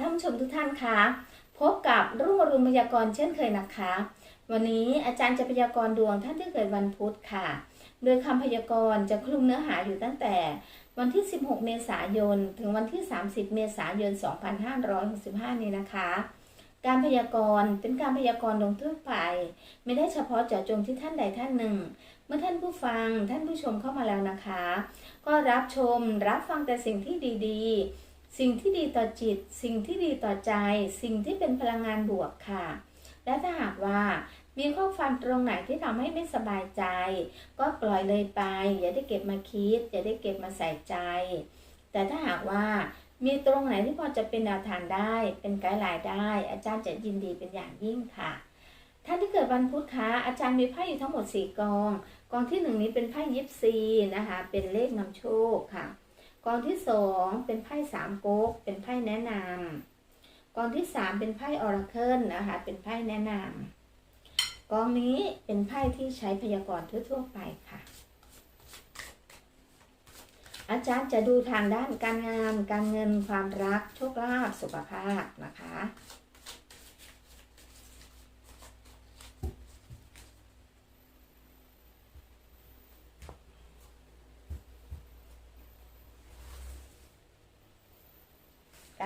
ท่านผู้ชมทุกท่านคะพบกับรุ่งอรุณพยากรณ์เช่นเคยนะคะ วันนี้อาจารย์จะพยากรณ์ดวงท่านที่เกิดวันพุธค่ะ โดยคำพยากรณ์จะคลุมเนื้อหาอยู่ตั้งแต่ วันที่ 16 เมษายน ถึงวันที่ 30 เมษายน 2565 นี้นะคะ การพยากรณ์เป็นการพยากรณ์ลงทั่วไป ไม่ได้เฉพาะเจาะจงที่ท่านใดท่านหนึ่ง เมื่อท่านผู้ฟังท่านผู้ชมเข้ามาแล้วนะคะ ก็รับชมรับฟังแต่สิ่งที่ดีๆ สิ่งที่ดีต่อจิต สิ่งที่ดีต่อใจ สิ่งที่เป็นพลังงานบวกค่ะ และถ้าหากว่ามีข้อความตรงไหนที่ทำให้ไม่สบายใจ ก็ปล่อยเลยไป อย่าได้เก็บมาคิด อย่าได้เก็บมาใส่ใจ แต่ถ้าหากว่ามีตรงไหนที่พอจะเป็นแนวทางได้ เป็นไกด์ไลน์ได้ อาจารย์จะยินดีเป็นอย่างยิ่งค่ะ ท่านที่เกิดวันพุธคะอาจารย์มีไพ่อยู่ทั้งหมด 4 กอง กองที่หนึ่งนี้เป็นไพ่ยิปซีนะคะ เป็นเลขนำโชคค่ะ กองที่สองเป็นไพ่สามก๊กเป็นไพ่แนะนำกองที่สามเป็นไพ่ออร์เคิลนะคะ เป็นไพ่แนะนำกองนี้เป็นไพ่ที่ใช้พยากรณ์ทั่วๆไปค่ะ อาจารย์จะดูทางด้านการงาน การเงินความรัก โชคลาภสุขภาพนะคะ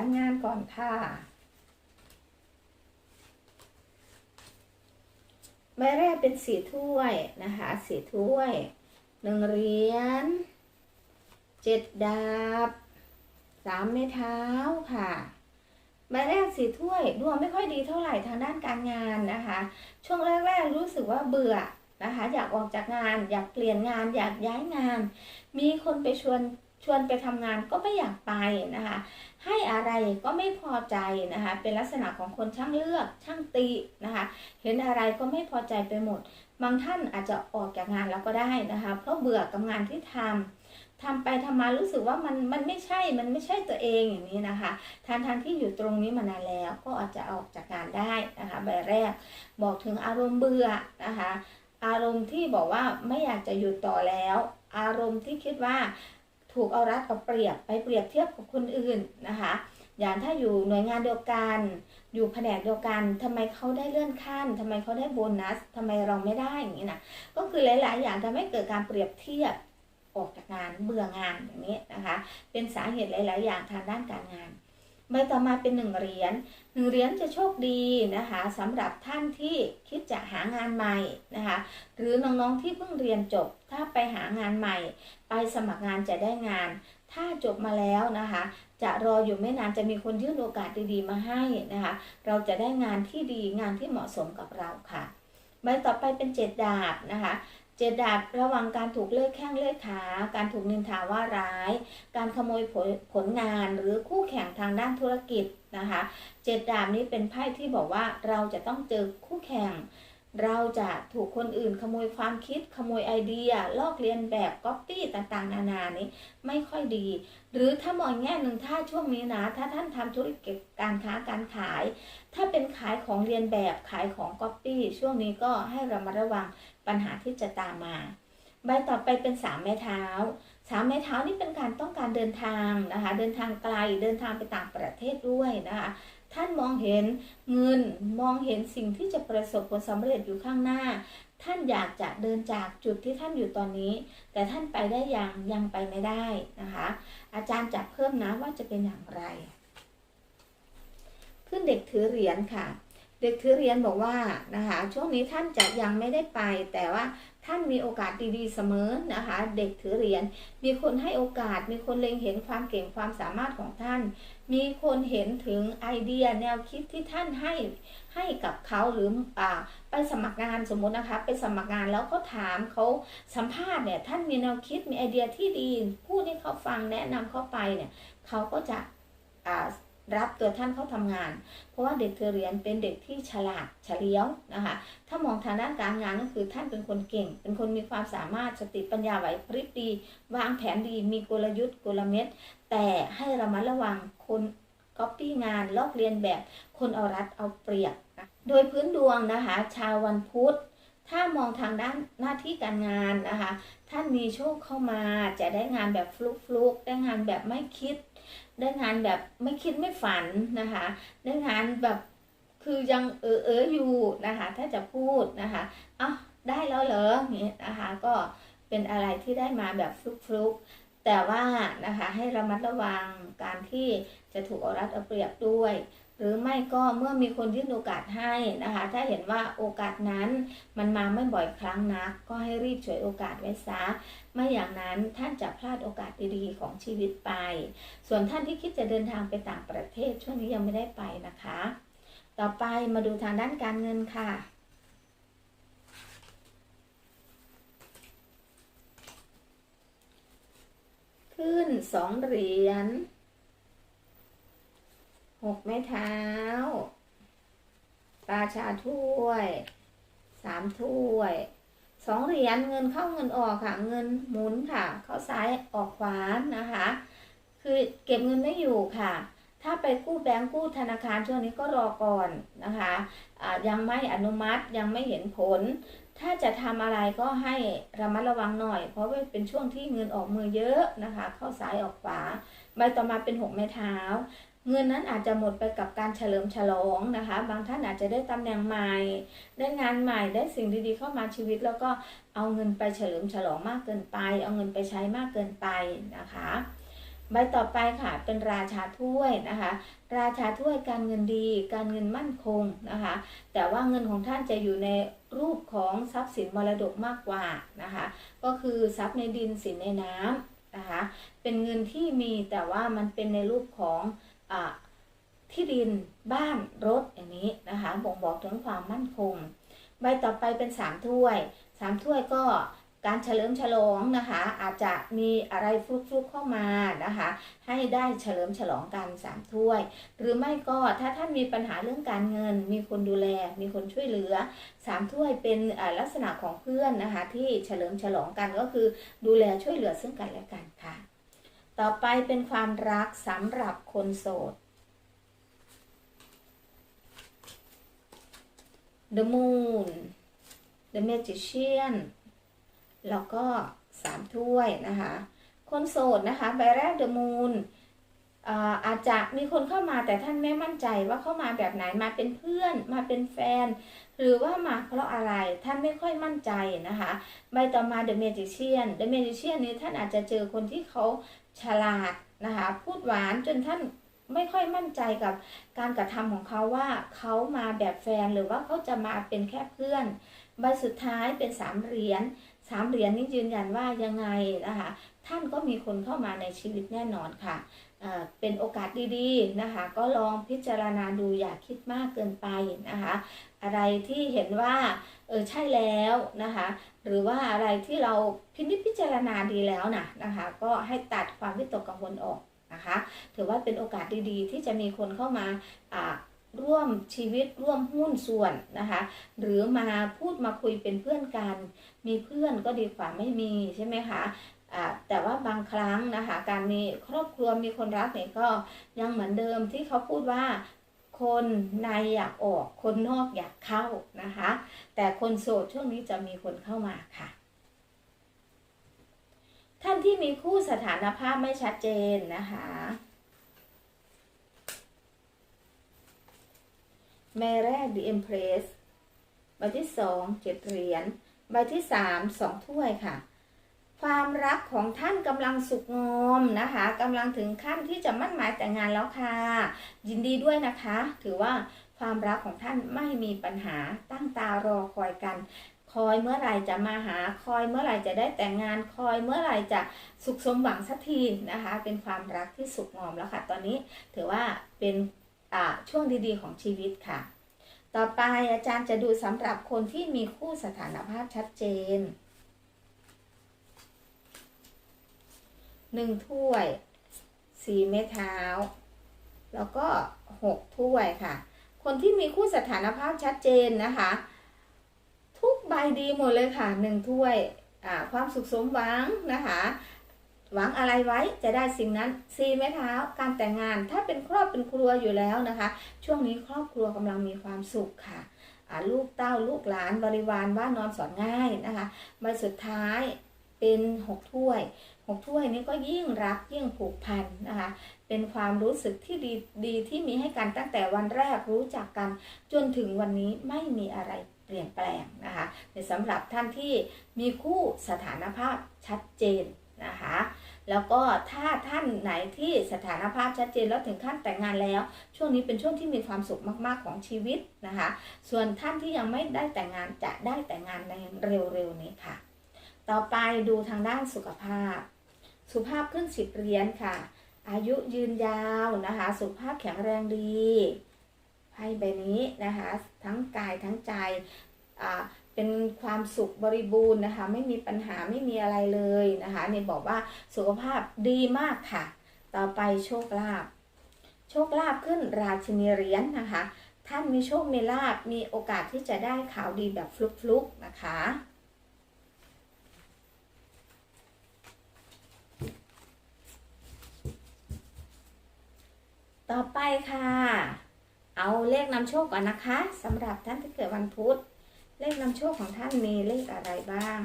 การงานก่อนค่ะ ใบแรกเป็นสีถ้วยนะคะสีถ้วยหนึ่งเหรียญเจ็ดดาบสามไม้เท้าค่ะใบแรกสีถ้วยดวงไม่ค่อยดีเท่าไหร่ทางด้านการงานนะคะ ช่วงแรกๆรู้สึกว่าเบื่อนะคะ อยากออกจากงาน อยากเปลี่ยนงาน อยากย้ายงาน มีคนไปชวนชวนไปทำงานก็ไม่อยากไปนะคะ ให้อะไรก็ไม่พอใจนะคะ เป็นลักษณะของคนช่างเลือกช่างตินะคะ เห็นอะไรก็ไม่พอใจไปหมด บางท่านอาจจะออกจากงานแล้วก็ได้นะคะ เพราะเบื่อกับงานที่ทำทำไปทำมารู้สึกว่ามันมันไม่ใช่ มันไม่ใช่ตัวเองอย่างนี้นะคะทานทานที่อยู่ตรงนี้มานานแล้วก็อาจจะออกจากงานได้นะคะใบแรกบอกถึงอารมณ์เบื่อนะคะ อารมณ์ที่บอกว่าไม่อยากจะอยู่ต่อแล้ว อารมณ์ที่คิดว่า ถูกเอารัดเอาเปรียบไปเปรียบเทียบกับคนอื่นนะคะ อย่างถ้าอยู่หน่วยงานเดียวกัน อยู่แผนกเดียวกันทำไมเขาได้เลื่อนขั้นทำไมเขาได้โบนัสทำไมเราไม่ได้อย่างนี้นะก็คือหลาย ๆ อย่างทำให้เกิดการเปรียบเทียบออกจากงานเบื่องานอย่างนี้นะคะ เป็นสาเหตุหลาย ๆ อย่างทางด้านการงาน ใบต่อมาเป็นหนึ่งเหรียญหนึ่งเหรียญจะโชคดีนะคะสำหรับท่านที่คิดจะหางานใหม่นะคะหรือน้องๆที่เพิ่งเรียนจบถ้าไปหางานใหม่ ไปสมัครงานจะได้งาน ถ้าจบมาแล้วนะคะ จะรออยู่ไม่นานจะมีคนยื่นโอกาสดีๆมาให้นะคะ เราจะได้งานที่ดีงานที่เหมาะสมกับเราค่ะใบต่อไปเป็นเจ็ดดาบนะคะ เจ็ดดาบระวังการถูกเลื้อยแข้งเลื้อยขา การถูกนินทาว่าร้าย การขโมยผลผลงานหรือคู่แข่งทางด้านธุรกิจนะคะเจ็ดดาบนี้เป็นไพ่ที่บอกว่าเราจะต้องเจอคู่แข่ง เราจะถูกคนอื่นขโมยความคิดขโมยไอเดีย ลอกเลียนแบบก๊อปปี้ต่างๆ นานานี้ไม่ค่อยดี หรือถ้ามองแง่หนึ่งถ้าช่วงนี้นะถ้าท่านทำธุรกิจการค้าการขาย ถ้าเป็นขายของเรียนแบบขายของก๊อปปี้ช่วงนี้ก็ให้เรามาระวังปัญหาที่จะตามมา ใบต่อไปเป็นสามไม้เท้าสามไม้เท้านี่เป็นการต้องการเดินทางนะคะ เดินทางไกลเดินทางไปต่างประเทศด้วยนะคะ ท่านมองเห็นเงินมองเห็นสิ่งที่จะประสบผลสำเร็จอยู่ข้างหน้า ท่านอยากจะเดินจากจุดที่ท่านอยู่ตอนนี้ แต่ท่านไปได้ยังยังไปไม่ได้นะคะ อาจารย์จะเพิ่มนะว่าจะเป็นอย่างไรขึ้นเด็กถือเหรียญค่ะ เด็กถือเหรียญบอกว่านะคะช่วงนี้ท่านจะยังไม่ได้ไปแต่ว่า ท่านมีโอกาสดีๆเสมอนะคะ เด็กถือเหรียญมีคนให้โอกาส มีคนเล็งเห็นความเก่งความสามารถของท่าน มีคนเห็นถึงไอเดียแนวคิดที่ท่านให้ให้กับเขาหรืออ่าไปสมัครงานสมมตินะคะ ไปสมัครงานแล้วก็ถามเขาสัมภาษณ์เนี่ยท่านมีแนวคิดมีไอเดียที่ดีพูดให้เขาฟังแนะนำเข้าไปเนี่ยเขาก็จะอ่า รับตัวท่านเข้าทำงาน เพราะว่าเด็กเธอเรียนเป็นเด็กที่ฉลาดเฉลียวนะคะ ถ้ามองทางด้านการงานก็คือท่านเป็นคนเก่ง เป็นคนมีความสามารถสติปัญญาไหวพริบดี วางแผนดี มีกลยุทธ์กลเม็ด แต่ให้ระมัดระวังคนก๊อปปี้งานลอกเลียนแบบคนเอารัดเอาเปรียบ โดยพื้นดวงนะคะ ชาววันพุธถ้ามองทางด้านหน้าที่การงานนะคะ ท่านมีโชคเข้ามาจะได้งานแบบฟลุกๆได้งานแบบไม่คิด ได้งานแบบไม่คิดไม่ฝันนะคะ ได้งานแบบคือยังเออเอออยู่นะคะ ถ้าจะพูดนะคะอ้าได้แล้วเหรออย่างเงี้ยนะคะ ก็เป็นอะไรที่ได้มาแบบฟลุกๆแต่ว่านะคะให้ระมัดระวังการที่จะถูกเอารัดเอาเปรียบด้วย หรือไม่ก็เมื่อมีคนยื่นโอกาสให้นะคะ ถ้าเห็นว่าโอกาสนั้นมันมาไม่บ่อยครั้งนัก ก็ให้รีบฉวยโอกาสไว้ซะไม่อย่างนั้นท่านจะพลาดโอกาสดีๆของชีวิตไป ส่วนท่านที่คิดจะเดินทางไปต่างประเทศช่วงนี้ยังไม่ได้ไปนะคะ ต่อไปมาดูทางด้านการเงินค่ะขึ้นสองเหรียญ หกไม้เท้าราชาถ้วยสามถ้วยสองเหรียญเงินเข้าเงินออกค่ะ เงินหมุนค่ะ เข้าซ้ายออกขวานะคะ คือเก็บเงินไม่อยู่ค่ะ ถ้าไปกู้แบงก์กู้ธนาคารช่วงนี้ก็รอก่อนนะคะะยังไม่อนุมัติยังไม่เห็นผล ถ้าจะทำอะไรก็ให้ระมัดระวังหน่อย เพราะว่าเป็นช่วงที่เงินออกมือเยอะนะคะ เข้าซ้ายออกขวาใบต่อมาเป็นหกไม้เท้า เงินนั้นอาจจะหมดไปกับการเฉลิมฉลองนะคะ บางท่านอาจจะได้ตำแหน่งใหม่ ได้งานใหม่ ได้สิ่งดีๆเข้ามาชีวิต แล้วก็เอาเงินไปเฉลิมฉลองมากเกินไป เอาเงินไปใช้มากเกินไปนะคะ ใบต่อไปค่ะเป็นราชาถ้วยนะคะ ราชาถ้วยการเงินดี การเงินมั่นคงนะคะ แต่ว่าเงินของท่านจะอยู่ในรูปของทรัพย์สินมรดกมากกว่านะคะ ก็คือทรัพย์ในดินสินในน้ำนะคะ เป็นเงินที่มีแต่ว่ามันเป็นในรูปของ ที่ดินบ้านรถอย่างนี้นะคะบ่งบอกถึงความมั่นคง ใบต่อไปเป็นสามถ้วยสามถ้วยก็การเฉลิมฉลองนะคะ อาจจะมีอะไรฟลุกๆเข้ามานะคะ ให้ได้เฉลิมฉลองกันสามถ้วย หรือไม่ก็ถ้าท่านมีปัญหาเรื่องการเงิน มีคนดูแล มีคนช่วยเหลือสามถ้วยเป็นลักษณะของเพื่อนนะคะ ที่เฉลิมฉลองกันก็คือดูแลช่วยเหลือซึ่งกันและกันค่ะ ต่อไปเป็นความรักสำหรับคนโสด The Moon The Magician แล้วก็สามถ้วยนะคะ คนโสดนะคะใบแรก The Moon อาจจะมีคนเข้ามาแต่ท่านไม่มั่นใจว่าเข้ามาแบบไหนมาเป็นเพื่อน มาเป็นแฟน หรือว่ามาเพราะอะไรท่านไม่ค่อยมั่นใจนะคะ ใบต่อมา The Magician The Magician นี้ท่านอาจจะเจอคนที่เขา ฉลาดนะคะ พูดหวานจนท่านไม่ค่อยมั่นใจกับการกระทำของเขาว่าเขามาแบบแฟนหรือว่าเขาจะมาเป็นแค่เพื่อน ใบสุดท้ายเป็นสามเหรียญสามเหรียญนี้ยืนยันว่ายังไงนะคะ ท่านก็มีคนเข้ามาในชีวิตแน่นอนค่ะ เป็นโอกาสดีๆนะคะ ก็ลองพิจารณาดูอย่าคิดมากเกินไปนะคะ อะไรที่เห็นว่าเออใช่แล้วนะคะ หรือว่าอะไรที่เราพินิจพิจารณาดีแล้วนะนะคะ ก็ให้ตัดความวิตกกังวลออกนะคะ ถือว่าเป็นโอกาสดีๆ ที่จะมีคนเข้ามาร่วมชีวิตร่วมหุ้นส่วนนะคะ หรือมาพูดมาคุยเป็นเพื่อนกัน มีเพื่อนก็ดีกว่าไม่มีใช่ไหมคะ แต่ว่าบางครั้งนะคะการมีครอบครัวมีคนรักเนี่ยก็ยังเหมือนเดิมที่เขาพูดว่าคนในอยากออกคนนอกอยากเข้านะคะ แต่คนโสดช่วงนี้จะมีคนเข้ามาค่ะ ท่านที่มีคู่สถานภาพไม่ชัดเจนนะคะแม่แรก The Empress ใบที่สองเจ็ดเหรียญใบที่สามสองถ้วยค่ะ ความรักของท่านกำลังสุกงอมนะคะกำลังถึงขั้นที่จะมั่นหมายแต่งงานแล้วค่ะ ยินดีด้วยนะคะ ถือว่าความรักของท่านไม่มีปัญหาตั้งตารอคอยกัน คอยเมื่อไหร่จะมาหาคอยเมื่อไหร่จะได้แต่งงานคอยเมื่อไหร่จะสุขสมหวังสักทีนะคะ เป็นความรักที่สุกงอมแล้วค่ะ ตอนนี้ถือว่าเป็นช่วงดีๆของชีวิตค่ะ ต่อไปอาจารย์จะดูสำหรับคนที่มีคู่สถานภาพชัดเจน หนึ่งถ้วยสี่เม็ดเท้า แล้วก็หกถ้วยค่ะ คนที่มีคู่สถานภาพชัดเจนนะคะ ทุกใบดีหมดเลยค่ะหนึ่งถ้วยความสุขสมหวังนะคะ หวังอะไรไว้จะได้สิ่งนั้นซีไม้เท้าการแต่งงานถ้าเป็นครอบเป็นครัวอยู่แล้วนะคะ ช่วงนี้ครอบครัวกำลังมีความสุขค่ะลูกเต้าลูกหลานบริวารบ้านนอนสอนง่ายนะคะ ใบสุดท้ายเป็นหกถ้วย กถ้วยนี้ก็ยิ่งรักยิ่งผูกพันนะคะ เป็นความรู้สึกที่ดีดีที่มีให้กันตั้งแต่วันแรกรู้จักกัน จนถึงวันนี้ไม่มีอะไรเปลี่ยนแปลงนะคะแต่สำหรับท่านที่มีคู่สถานภาพชัดเจนนะคะแล้วก็ถ้าท่านไหนที่สถานภาพชัดเจนแล้วถึงขั้นแต่งงานแล้ว ช่วงนี้เป็นช่วงที่มีความสุขมาก ๆ ของชีวิตนะคะ ส่วนท่านที่ยังไม่ได้แต่งงานจะได้แต่งงานในเร็ว ๆ นี้ค่ะ ต่อไปดูทางด้านสุขภาพ สุขภาพขึ้นสิบเหรียญค่ะ อายุยืนยาวนะคะ สุขภาพแข็งแรงดีไพ่ใบนี้นะคะ ทั้งกายทั้งใจอ่าเป็นความสุขบริบูรณ์นะคะ ไม่มีปัญหาไม่มีอะไรเลยนะคะเนี่ยบอกว่าสุขภาพดีมากค่ะ ต่อไปโชคลาภโชคลาภขึ้นราชินีเหรียญนะคะ ท่านมีโชคมีลาภมีโอกาสที่จะได้ข่าวดีแบบฟลุกๆนะคะ ต่อไปค่ะ เอาเลขนำโชคก่อนนะคะสำหรับท่านที่เกิดวันพุธ เลขนำโชคของท่านมีเลขอะไรบ้าง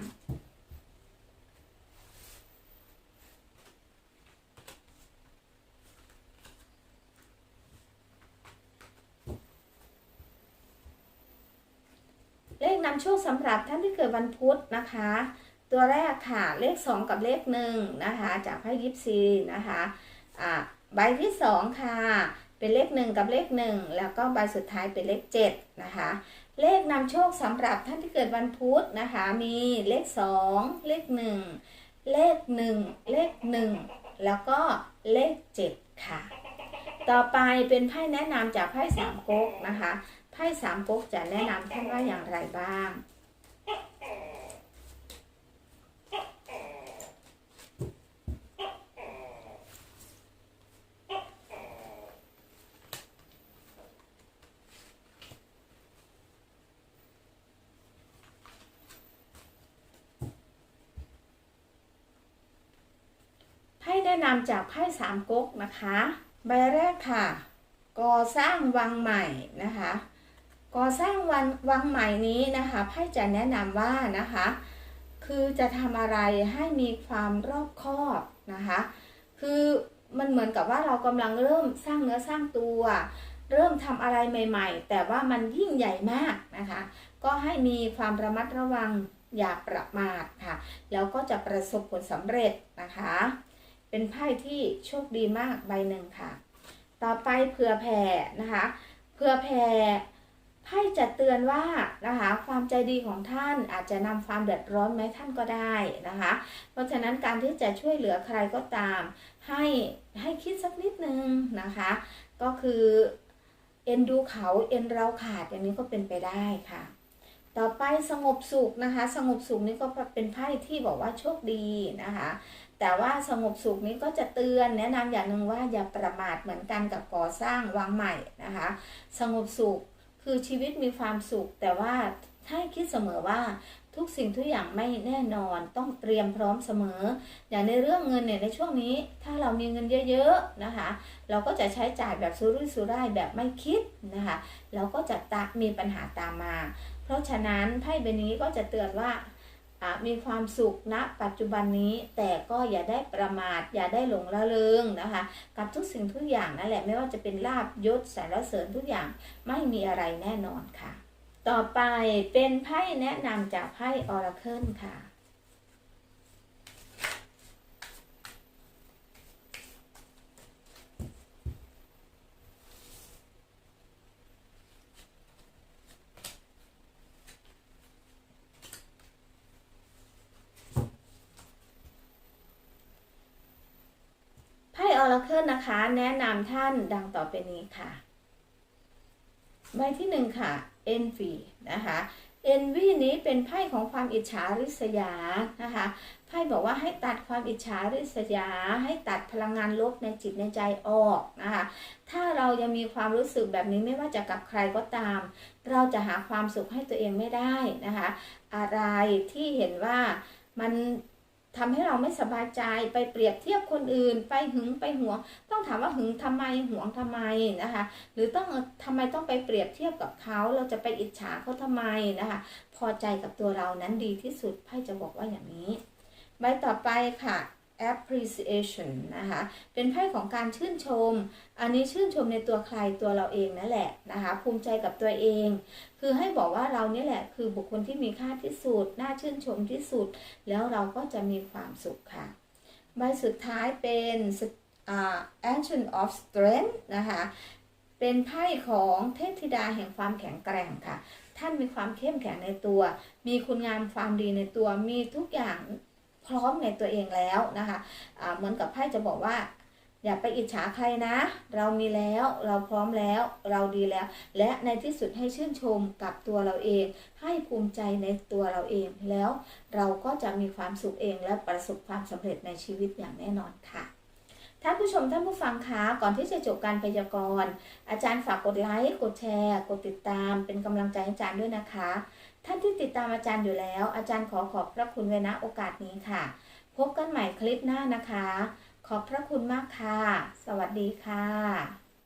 เลขนำโชคสำหรับท่านที่เกิดวันพุธนะคะ ตัวแรกค่ะเลข 2 กับเลข1นะคะ จากไพ่ยิปซีนะคะอ่า ใบที่2ค่ะ เป็นเลข1กับเลข1แล้วก็ใบสุดท้ายเป็นเลข7นะคะ เลขนำโชคสำหรับท่านที่เกิดวันพุธนะคะ มีเลข2เลข1เลข1เลข1แล้วก็เลข7ค่ะ ต่อไปเป็นไพ่แนะนำจากไพ่สามก๊กนะคะไพ่สามก๊กจะแนะนำท่านว่าอย่างไรบ้าง นะนำจากไพ่สามก๊กนะคะ ใบแรกค่ะ ก่อสร้างวังใหม่นะคะ ก่อสร้างวังวังใหม่นี้นะคะไพ่จะแนะนำว่านะคะ คือจะทำอะไรให้มีความรอบคอบนะคะ คือมันเหมือนกับว่าเรากำลังเริ่มสร้างเนื้อสร้างตัว เริ่มทำอะไรใหม่ ๆ แต่ว่ามันยิ่งใหญ่มากนะคะ ก็ให้มีความระมัดระวังอย่าประมาทค่ะ แล้วก็จะประสบผลสำเร็จนะคะ เป็นไพ่ที่โชคดีมากใบหนึ่งค่ะ ต่อไปเผื่อแผ่นะคะเผื่อแผ่ไพ่จะเตือนว่านะคะความใจดีของท่านอาจจะนำความเดือดร้อนไหมท่านก็ได้นะคะ เพราะฉะนั้นการที่จะช่วยเหลือใครก็ตาม ให้ให้คิดสักนิดนึงนะคะ ก็คือเอ็นดูเขาเอ็นเราขาดอย่างนี้ก็เป็นไปได้ค่ะ ต่อไปสงบสุขนะคะ สงบสุขนี้ก็เป็นไพ่ที่บอกว่าโชคดีนะคะ แต่ว่าสงบสุขนี้ก็จะเตือนแนะนำอย่างหนึ่งว่าอย่าประมาทเหมือนกันกับก่อสร้างวางใหม่นะคะ สงบสุขคือชีวิตมีความสุข แต่ว่าให้คิดเสมอว่าทุกสิ่งทุกอย่างไม่แน่นอนต้องเตรียมพร้อมเสมอ อย่างในเรื่องเงินเนี่ยในช่วงนี้ ถ้าเรามีเงินเยอะๆนะคะ เราก็จะใช้จ่ายแบบสุรุ่ยสุร่ายแบบไม่คิดนะคะเราก็จะตะมีปัญหาตามมา เพราะฉะนั้นไพ่ใบนี้ก็จะเตือนว่า มีความสุขณปัจจุบันนี้แต่ก็อย่าได้ประมาท อย่าได้หลงละเลงนะคะ กับทุกสิ่งทุกอย่างนั่นแหละ ไม่ว่าจะเป็นลาบยศสารเสริญทุกอย่างไม่มีอะไรแน่นอนค่ะ ต่อไปเป็นไพ่แนะนำจากไพ่ออร์เคิลค่ะ ไพ่ ออราเคิลนะคะ แนะนำท่านดังต่อไปนี้ค่ะ ใบที่หนึ่งค่ะ envy นะคะ envy นี้เป็นไพ่ของความอิจฉาริษยานะคะไพ่บอกว่าให้ตัดความอิจฉาริษยา ให้ตัดพลังงานลบในจิตในใจออกนะคะ ถ้าเรายังมีความรู้สึกแบบนี้ไม่ว่าจะกับใครก็ตาม เราจะหาความสุขให้ตัวเองไม่ได้นะคะ อะไรที่เห็นว่ามัน ทำให้เราไม่สบายใจไปเปรียบเทียบคนอื่น ไปหึงไปหวง ต้องถามว่าหึงทำไมหวงทำไมนะคะ หรือต้องทำไมต้องไปเปรียบเทียบกับเขาเราจะไปอิจฉาเขาทำไมนะคะ พอใจกับตัวเรานั้นดีที่สุดไพ่จะบอกว่าอย่างนี้ใบต่อไปค่ะ appreciation นะคะ เป็นไพ่ของการชื่นชม อันนี้ชื่นชมในตัวใครตัวเราเองนั่นแหละนะคะ ภูมิใจกับตัวเอง คือให้บอกว่าเราเนี่ยแหละ คือบุคคลที่มีค่าที่สุด น่าชื่นชมที่สุด แล้วเราก็จะมีความสุขค่ะ ใบสุดท้ายเป็น Ancient of Strength นะคะ เป็นไพ่ของเทพธิดาแห่งความแข็งแกร่งค่ะ ท่านมีความเข้มแข็งในตัว มีคุณงามความดีในตัว มีทุกอย่าง พร้อมในตัวเองแล้วนะคะะเหมือนกับไพ่จะบอกว่า อย่าไปอิจฉาใครนะ เรามีแล้วเราพร้อมแล้วเราดีแล้ว และในที่สุดให้ชื่นชมกับตัวเราเอง ให้ภูมิใจในตัวเราเองแล้วเราก็จะมีความสุขเองและประสบความสำเร็จในชีวิตอย่างแน่นอนค่ะท่านผู้ชมท่านผู้ฟังคะก่อนที่จะจบการพยากรณ์อาจารย์ฝากกดไลค์กดแชร์ กดติดตามเป็นกำลังใจให้อาจารย์ด้วยนะคะ ท่านที่ติดตามอาจารย์อยู่แล้ว อาจารย์ขอขอบพระคุณไว้ณโอกาสนี้ค่ะ พบกันใหม่คลิปหน้านะคะ ขอบพระคุณมากค่ะ สวัสดีค่ะ